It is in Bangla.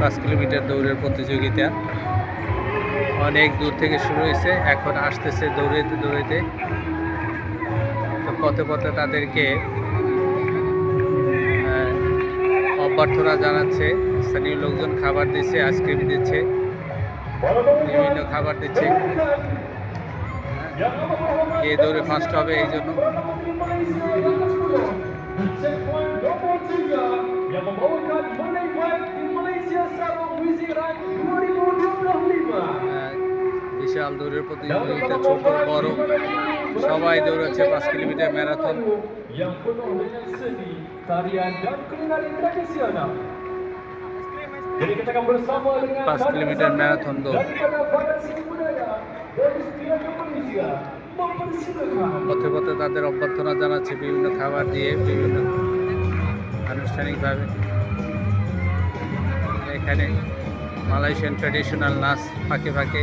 পাঁচ কিলোমিটার দৌড়ের প্রতিযোগিতা। অনেক দূর থেকে শুরু হয়েছে, এখন আসতেছে দৌড়েতে দৌড়েতে তো পথে পথে তাদেরকে অভ্যর্থনা জানাচ্ছে, স্থানীয় লোকজন খাবার দিচ্ছে, আইসক্রিম দিচ্ছে, বিভিন্ন খাবার দিচ্ছে। কে দৌড়ে ফার্স্ট হবে এই জন্য। রাম দৌড়ের প্রতিযোগিতা ছোট বড়। সবাই দৌড়াচ্ছে পাঁচ কিলোমিটার ম্যারাথন। পাঁচ কিলোমিটার ম্যারাথন দৌড়। পথে পথে তাদের অভ্যর্থনা জানাচ্ছে বিভিন্ন খাবার দিয়ে, বিভিন্ন আনুষ্ঠানিকভাবে। এখানে মালয়েশিয়ান ট্র্যাডিশনাল নাচ ফাঁকে ফাঁকে